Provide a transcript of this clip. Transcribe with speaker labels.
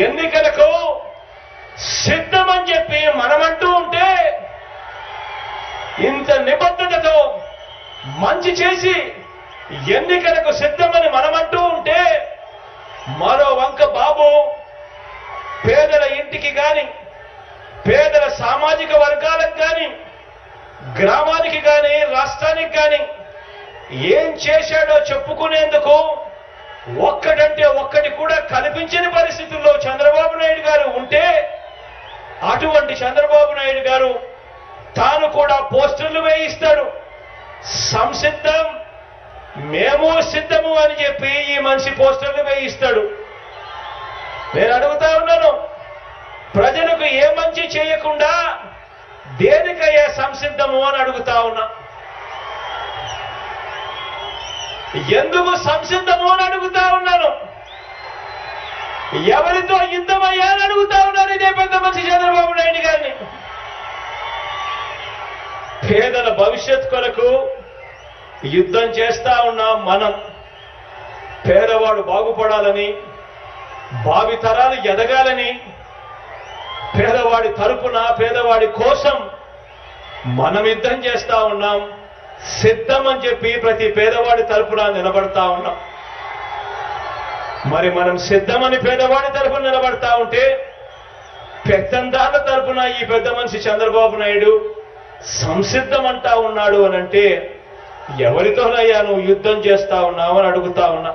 Speaker 1: ఎన్నికలకు సిద్ధమని చెప్పి మనమంటూ ఉంటే ఇంత నిబద్ధతతో మంచి చేసి ఎన్నికలకు సిద్ధమని మనమంటూ ఉంటే మరో వంక బాబు పేదల ఇంటికి కానీ పేదల సామాజిక వర్గాలకు కానీ గ్రామానికి కానీ రాష్ట్రానికి కానీ ఏం చేశాడో చెప్పుకునేందుకు ఒక్కటంటే ఒక్కటి కూడా కనిపించని పరిస్థితుల్లో చంద్రబాబు నాయుడు గారు ఉంటే అటువంటి చంద్రబాబు నాయుడు గారు తాను కూడా పోస్టర్లు వేయిస్తాడు. సంసిద్ధం మేము సిద్ధము అని చెప్పి ఈ మనిషి పోస్టర్లు వేయిస్తాడు. నేను అడుగుతా ఉన్నాను ప్రజలకు ఏ మంచి చేయకుండా దేనికయ్యా సంసిద్ధము అని అడుగుతా ఉన్నా. ఎందుకు సంసిద్ధము అని అడుగుతా ఉన్నాను? ఎవరితో యుద్ధమయ్యా అని అడుగుతా ఉన్నాను ఇదే పెద్ద మనిషి చంద్రబాబు నాయుడు గారిని పేదల భవిష్యత్ కొరకు యుద్ధం చేస్తా ఉన్నాం మనం. పేదవాడు బాగుపడాలని భావితరాలు ఎదగాలని పేదవాడి తరపున పేదవాడి కోసం మనం యుద్ధం చేస్తా ఉన్నాం. సిద్ధం అని చెప్పి ప్రతి పేదవాడి తరపున నిలబడతా ఉన్నాం. మరి మనం సిద్ధమని పేదవాడి తరపున నిలబడతా ఉంటే పెద్దందాల తరపున ఈ పెద్ద మనిషి చంద్రబాబు నాయుడు సంసిద్ధం అంటా ఉన్నాడు అని అంటే ఎవరితోనయ్యా నువ్వు యుద్ధం చేస్తా ఉన్నావు అని అడుగుతా ఉన్నా.